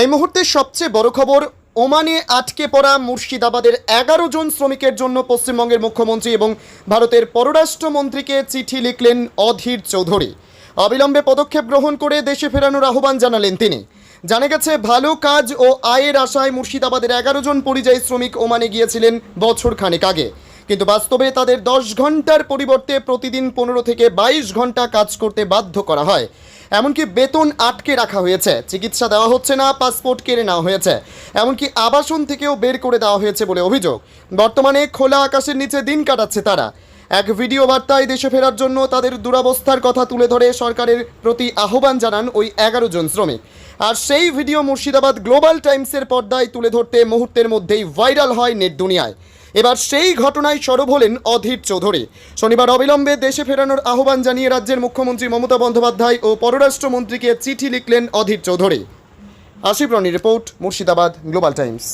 এই মুহূর্তে সবচেয়ে বড় খবর, ওমানে আটকে পড়া মুর্শিদাবাদের এগারো জন শ্রমিকের জন্য পশ্চিমবঙ্গের মুখ্যমন্ত্রী এবং ভারতের পররাষ্ট্রমন্ত্রীকে চিঠি লিখলেন অধীর চৌধুরী। অবিলম্বে পদক্ষেপ গ্রহণ করে দেশে ফেরানোর আহ্বান জানালেন তিনি। জানা গেছে, ভালো কাজ ও আয়ের আশায় মুর্শিদাবাদের এগারো জন পরিযায়ী শ্রমিক ওমানে গিয়েছিলেন বছর খানেক আগে। কিন্তু বাস্তবে তাদের দশ ঘণ্টার পরিবর্তে প্রতিদিন পনেরো থেকে বাইশ ঘণ্টা কাজ করতে বাধ্য করা হয়। এমনকি বেতন আটকে রাখা হয়েছে। চিকিৎসা দেওয়া হচ্ছে না, পাসপোর্ট কেড়ে নেওয়া হয়েছে। এমনকি আবাসন থেকেও বের করে দেওয়া হয়েছে বলে অভিযোগ। বর্তমানে খোলা আকাশের নিচে দিন কাটাচ্ছে তারা। এক ভিডিও বার্তায় দেশে ফেরার জন্য তাদের দুরবস্থার কথা তুলে ধরে সরকারের প্রতি আহ্বান জানান ওই এগারো জন শ্রমিক। আর সেই ভিডিও মুর্শিদাবাদ গ্লোবাল টাইমসের পর্দায় তুলে ধরতে মুহূর্তের মধ্যেই ভাইরাল হয় নেট দুনিয়ায়। এবার সেই ঘটনায় সরব হলেন অধীর চৌধুরী। শনিবার অবিলম্বে দেশে ফেরানোর আহ্বান জানিয়ে রাজ্যের মুখ্যমন্ত্রী মমতা বন্দ্যোপাধ্যায় ও পররাষ্ট্রমন্ত্রীকে চিঠি লিখলেন Adhir Chowdhury. Asif Roni report, Murshidabad, global times.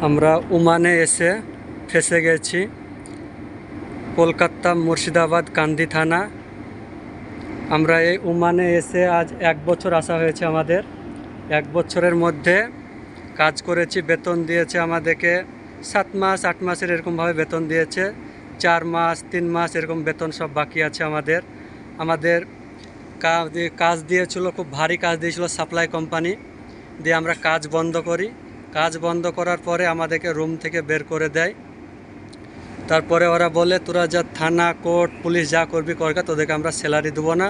আমরা ওমানে এসে ফেসে গেছি। কলকাতা, মুর্শিদাবাদ, কান্দি থানা। আমরা এই ওমানে এসে আজ এক বছর আসা হয়েছে আমাদের। এক বছরের মধ্যে কাজ করেছি, বেতন দিয়েছে আমাদেরকে সাত মাস, আট মাসের এরকমভাবে বেতন দিয়েছে। চার মাস, তিন মাস এরকম বেতন সব বাকি আছে আমাদের। আমাদের কাজ দিয়েছিল, খুব ভারী কাজ দিয়েছিল সাপ্লাই কোম্পানি। দিয়ে আমরা কাজ বন্ধ করি। কাজ বন্ধ করার পরে আমাদেরকে রুম থেকে বের করে দেয়। তারপরে ওরা বলে, তোরা যা থানা, কোর্ট, পুলিশ যা করবি করবে তোদেরকে আমরা স্যালারি দেবো না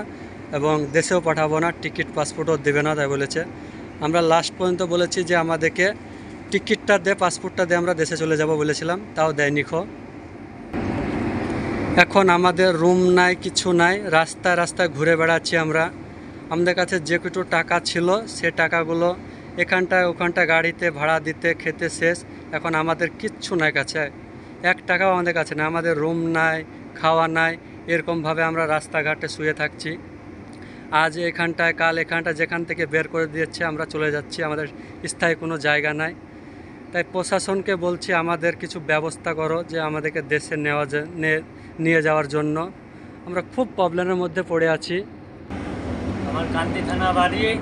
এবং দেশেও পাঠাবো না, টিকিট, পাসপোর্টও দেবে না, তাই বলেছে। আমরা লাস্ট পর্যন্ত বলেছি যে আমাদেরকে টিকিটটা দে, পাসপোর্টটা দিয়ে আমরা দেশে চলে যাব বলেছিলাম, তাও দেয়নি খো। এখন আমাদের রুম নাই, কিছু নাই, রাস্তায় রাস্তায় ঘুরে বেড়াচ্ছি আমরা। আমাদের কাছে যে কিছু টাকা ছিল, সে টাকাগুলো এখানটায় ওখানটায় গাড়িতে ভাড়া দিতে, খেতে শেষ। এখন আমাদের কিচ্ছু নাই কাছে। এক টাকাও আমাদের কাছে না আমাদের রুম নাই, খাওয়া নাই, এরকমভাবে আমরা রাস্তাঘাটে শুয়ে থাকছি। আজ এখানটায়, কাল এখানটায় যেখান থেকে বের করে দিয়েছে, আমরা চলে যাচ্ছি। আমাদের স্থায়ী কোনো জায়গা নাই। তাই প্রশাসনকে বলছি আমাদের কিছু ব্যবস্থা করো যে আমাদেরকে দেশে নেওয়া নিয়ে যাওয়ার জন্য। আমরা খুব প্রবলেমের মধ্যে পড়ে আছি। আমার কান্তি থানা বাড়ি।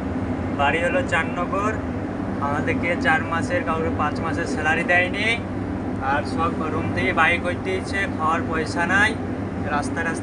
বাড়ি হলো চারনগর। আমাদেরকে চার মাসের, কাউকে পাঁচ মাসের স্যালারি দেয়নি। আর সব রুম থেকে বাইক করে দিয়েছে, খাওয়ার পয়সা নাই। রাস্তা রাস্তা